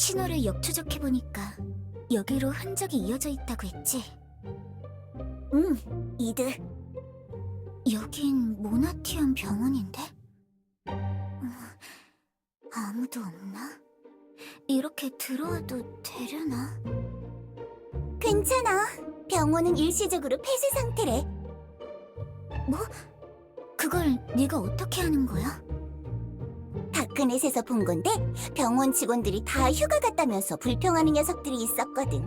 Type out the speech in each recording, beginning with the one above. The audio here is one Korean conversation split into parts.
신호를 역추적해보니까 여기로 흔적이 이어져 있다고 했지? 응, 이드. 여긴 모나티엄 병원인데? 음, 아무도 없나? 이렇게 들어와도 되려나? 괜찮아. 병원은 일시적으로 폐쇄 상태래. 뭐? 그걸 네가 어떻게 하는 거야? 다크넷에서 본 건데 병원 직원들이 다 휴가 갔다면서 불평하는 녀석들이 있었거든.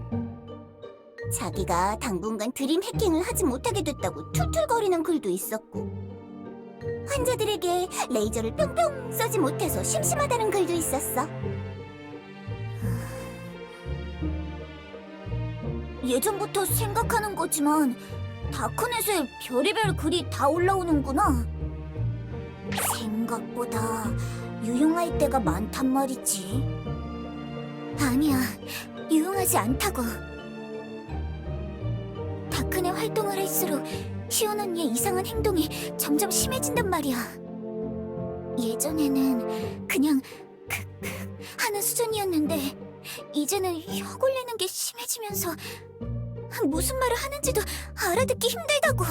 자기가 당분간 드림 해킹을 하지 못하게 됐다고 툴툴거리는 글도 있었고 환자들에게 레이저를 뿅뿅 쏘지 못해서 심심하다는 글도 있었어. 예전부터 생각하는 거지만 다크넷에 별의별 글이 다 올라오는구나. 생각보다 유용할 때가 많단 말이지. 아니야, 유용하지 않다고. 다크넷 활동을 할수록 시온 언니의 이상한 행동이 점점 심해진단 말이야. 예전에는 그냥 크크 하는 수준이었는데 이제는 혀 골리는 게 심해지면서 무슨 말을 하는지도 알아듣기 힘들다고.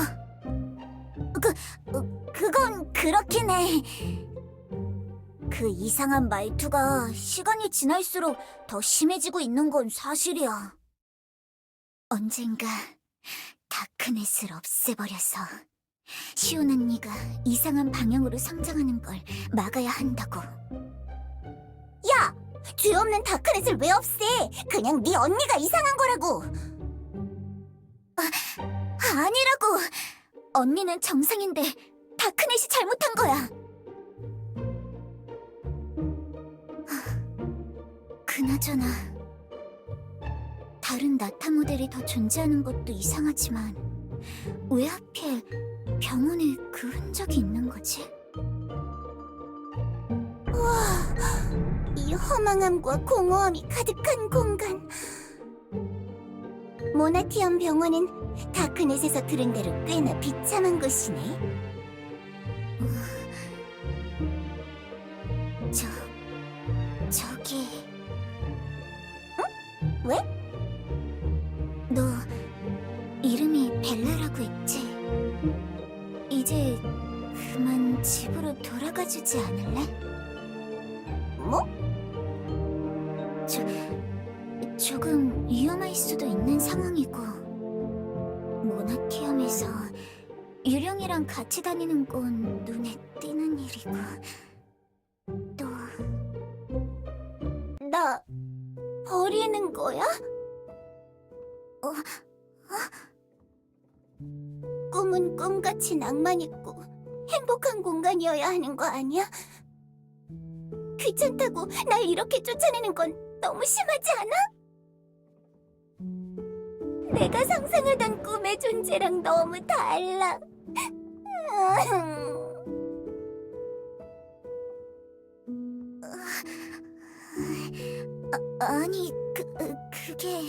그, 어, 그건 그렇긴 해. 그 이상한 말투가 시간이 지날수록 더 심해지고 있는 건 사실이야. 언젠가 다크넷을 없애버려서 시온 언니가 이상한 방향으로 성장하는 걸 막아야 한다고. 야! 죄 없는 다크넷을 왜 없애? 그냥 네 언니가 이상한 거라고. 아, 아니라고. 언니는 정상인데 다크넷이 잘못한 거야. 그나저나 다른 나타 모델이 더 존재하는 것도 이상하지만 왜 하필 병원에 그 흔적이 있는 거지? 와, 이 허망함과 공허함이 가득한 공간. 모나티엄 병원은 다크넷에서 들은 대로 꽤나 비참한 곳이네. 왜? 너 이름이 벨라라고 했지? 이제 그만 집으로 돌아가 주지 않을래? 뭐? 저, 조금 위험할 수도 있는 상황이고 모나티엄에서 유령이랑 같이 다니는 건 눈에 띄는 일이고 버리는 거야? 어, 어? 꿈은 꿈같이 낭만 있고 행복한 공간이어야 하는 거 아니야? 귀찮다고 날 이렇게 쫓아내는 건 너무 심하지 않아? 내가 상상하던 꿈의 존재랑 너무 달라. 아, 아니, 그, 그게...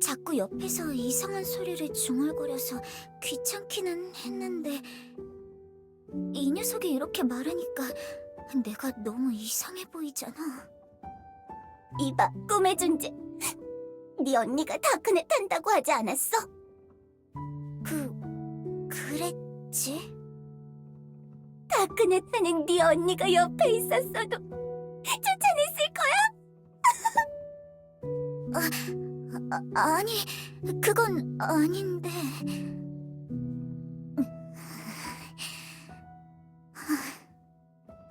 자꾸 옆에서 이상한 소리를 중얼거려서 귀찮기는 했는데 이 녀석이 이렇게 말하니까 내가 너무 이상해 보이잖아. 이봐, 꿈의 존재. 네 언니가 다크넷 한다고 하지 않았어? 그, 그랬지? 다크넷 하는 네 언니가 옆에 있었어도 아, 아, 아니, 그건 아닌데.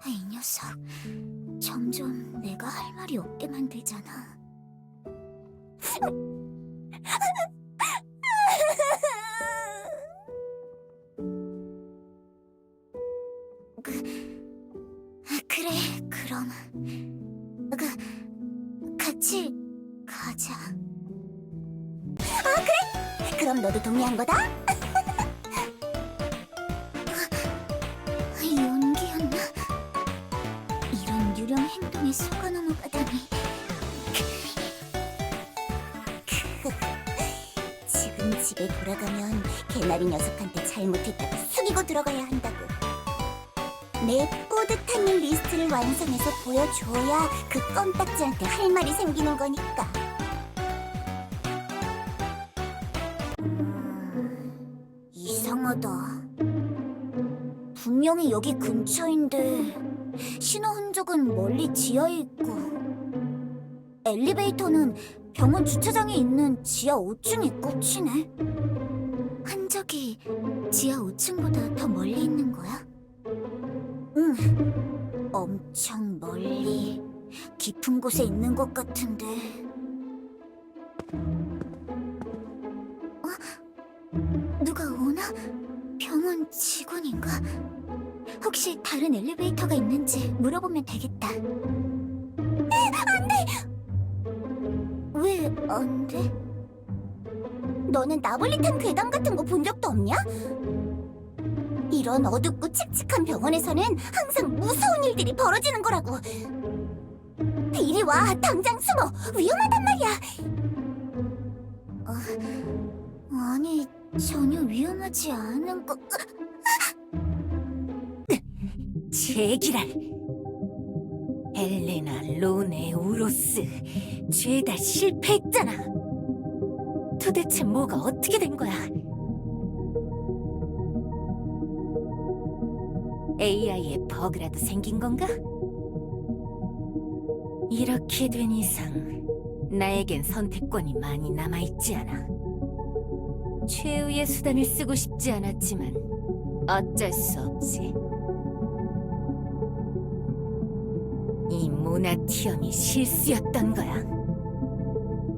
이 녀석, 점점 내가 할 말이 없게 만들잖아. 그, 그래, 그럼. 그, 같이 가자. 아, 그래? 그럼 너도 동의한 거다? 연기였나? 이런 유령 행동에 속아 넘어가다니. 지금 집에 돌아가면 개나리 녀석한테 잘못했다고 숙이고 들어가야 한다고. 내꼴 뿌듯한 일 리스트를 완성해서 보여줘야 그 껌딱지한테 할 말이 생기는 거니까. 이상하다. 분명히 여기 근처인데 신호 흔적은 멀리 지하에 있고 엘리베이터는 병원 주차장에 있는 지하 5층에 꽂히네. 흔적이 지하 5층보다 더 멀리 있는 거야? 응, 엄청 멀리 깊은 곳에 있는 것 같은데. 어? 누가 오나? 병원 직원인가? 혹시 다른 엘리베이터가 있는지 물어보면 되겠다. 왜 안 돼? 너는 나블리탄 괴담 같은 거 본 적도 없냐? 이런 어둡고 칙칙한 병원에서는 항상 무서운 일들이 벌어지는 거라고. 이리 와, 당장 숨어. 위험하단 말이야. 어, 아니, 전혀 위험하지 않은 거. 제기랄 엘레나, 로네, 우로스 죄다 실패했잖아 도대체 뭐가 어떻게 된 거야 AI에 버그라도 생긴 건가? 이렇게 된 이상 나에겐 선택권이 많이 남아있지 않아 최후의 수단을 쓰고 싶지 않았지만 어쩔 수 없지 이 모나티엄이 실수였던 거야.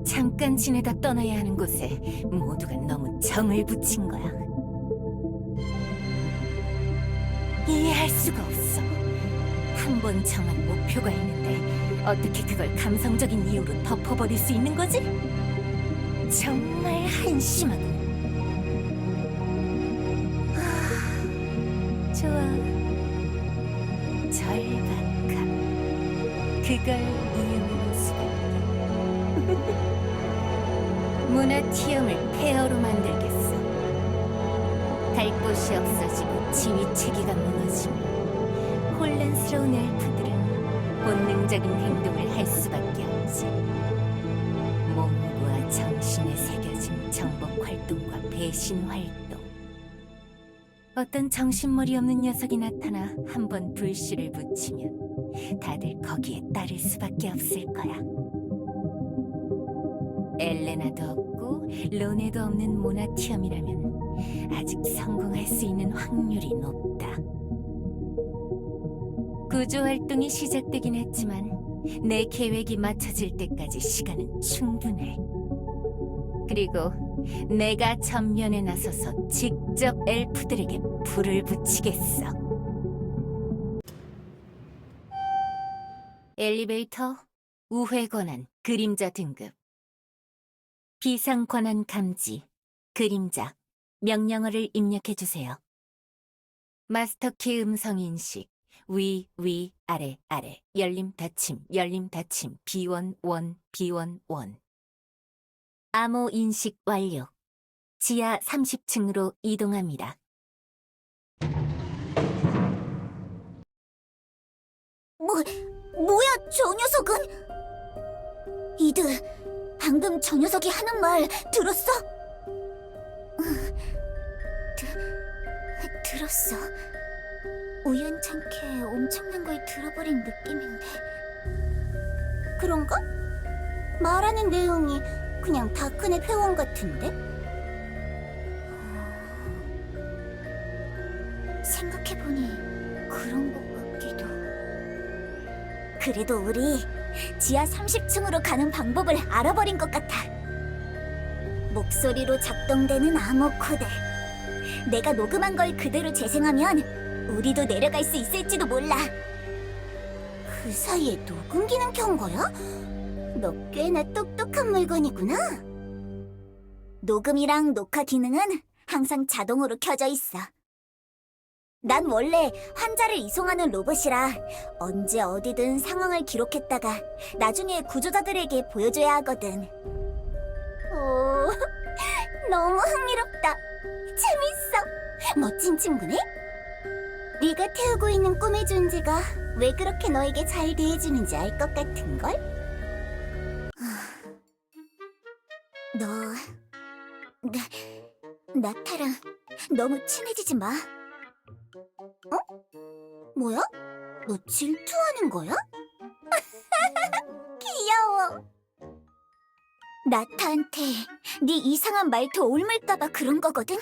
잠깐 지내다 떠나야 하는 곳에 모두가 너무 정을 붙인 거야. 이해할 수가 없어. 한 번 정한 목표가 있는데 어떻게 그걸 감성적인 이유로 덮어버릴 수 있는 거지? 정말 한심하고. 그걸 이유로 수밖에. 모나티엄을 폐허로 만들겠어. 갈 곳이 없어지고 지휘 체계가 무너지면 혼란스러운 엘프들은 본능적인 행동을 할 수밖에 없지. 몸과 정신에 새겨진 정복 활동과 배신 활동. 어떤 정신머리 없는 녀석이 나타나 한 번 불씨를 붙이면 다들 거기에 따를 수밖에 없을 거야. 엘레나도 없고 로네도 없는 모나티엄이라면 아직 성공할 수 있는 확률이 높다. 구조 활동이 시작되긴 했지만 내 계획이 맞춰질 때까지 시간은 충분해. 그리고 내가 전면에 나서서 직접 엘프들에게 불을 붙이겠어. 엘리베이터 우회 권한 그림자 등급 비상 권한 감지 그림자 명령어를 입력해 주세요. 마스터키 음성 인식 위, 위, 아래, 아래 열림 닫힘 열림 닫힘 비원 원 비원 원 암호 인식 완료. 지하 30층으로 이동합니다. 뭐, 뭐야, 저 녀석은? 이드, 방금 저 녀석이 하는 말 들었어? 응, 드, 들었어. 우연찮게 엄청난 걸 들어버린 느낌인데. 그런가? 말하는 내용이 그냥 다크넷 회원 같은데? 생각해보니 그런 것 같기도. 그래도 우리 지하 30층으로 가는 방법을 알아버린 것 같아. 목소리로 작동되는 암호 코드. 내가 녹음한 걸 그대로 재생하면 우리도 내려갈 수 있을지도 몰라. 그 사이에 녹음 기능 켠 거야? 너 꽤나 똑똑한 물건이구나. 녹음이랑 녹화 기능은 항상 자동으로 켜져 있어. 난 원래 환자를 이송하는 로봇이라 언제 어디든 상황을 기록했다가 나중에 구조자들에게 보여줘야 하거든. 오, 너무 흥미롭다. 재밌어. 멋진 친구네. 네가 태우고 있는 꿈의 존재가 왜 그렇게 너에게 잘 대해주는지 알 것 같은 걸? 나타랑 너무 친해지지 마. 어? 뭐야? 너 질투하는 거야? 귀여워. 나타한테 네 이상한 말투 옮을까봐 그런 거거든.